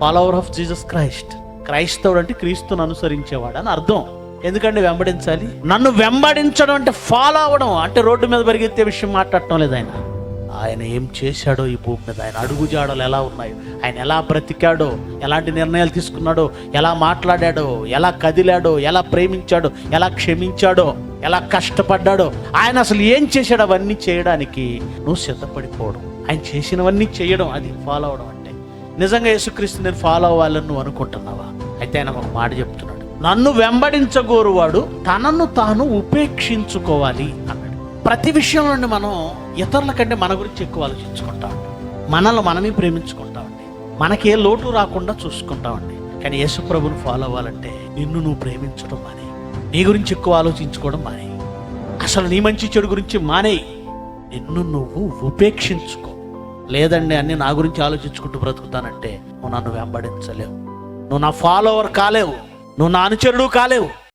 Follower of Jesus Christ. క్రైస్తవుడు అంటే క్రీస్తుని అనుసరించేవాడు అని అర్థం. ఎందుకంటే వెంబడించాలి? నన్ను వెంబడించడం అంటే ఫాలో అవ్వడం. అంటే రోడ్డు మీద పరిగెత్తే విషయం మాట్లాడటం లేదు ఆయన. ఆయన ఏం చేశాడో ఈ భూమి మీద? ఆయన అడుగుజాడలు ఎలా ఉన్నాయో? ఆయన ఎలా బ్రతికాడో? ఎలాంటి నిర్ణయాలు తీసుకున్నాడో? ఎలా మాట్లాడాడో? ఎలా కదిలాడో? ఎలా ప్రేమించాడో? ఎలా క్షమించాడో? ఎలా కష్టపడ్డాడో? ఆయన అసలు ఏం చేశాడు? అవన్నీ చేయడానికి నువ్వు సిద్ధపడిపోవడం. ఆయన చేసినవన్నీ చేయడం. అది ఫాలో అవడం నిజంగా యేసుక్రీస్తు నేను ఫాలో అవ్వాలని నువ్వు అనుకుంటున్నావా? అయితే ఆయన ఒక మాట చెప్తున్నాడు. నన్ను వెంబడించగోరువాడు తనను తాను ఉపేక్షించుకోవాలి అన్నాడు. ప్రతి విషయంలో నుండి మనం ఇతరుల కంటే మన గురించి ఎక్కువ ఆలోచించుకుంటాం. మనల్ని మనమే ప్రేమించుకుంటామండి మనకే లోటు రాకుండా చూసుకుంటామండి కానీ యేసుప్రభుని ఫాలో అవ్వాలంటే నిన్ను నువ్వు ప్రేమించడం మానే. నీ గురించి ఎక్కువ ఆలోచించుకోవడం మానే. అసలు నీ మంచి చెడు గురించి మానే. నిన్ను నువ్వు ఉపేక్షించుకో లేదండి అన్ని నా గురించి ఆలోచించుకుంటూ బ్రతుకుతానంటే నువ్వు నన్ను వెంబడించలేవు. నువ్వు నా ఫాలోవర్ కాలేవు. నువ్వు నా అనుచరుడు కాలేవు.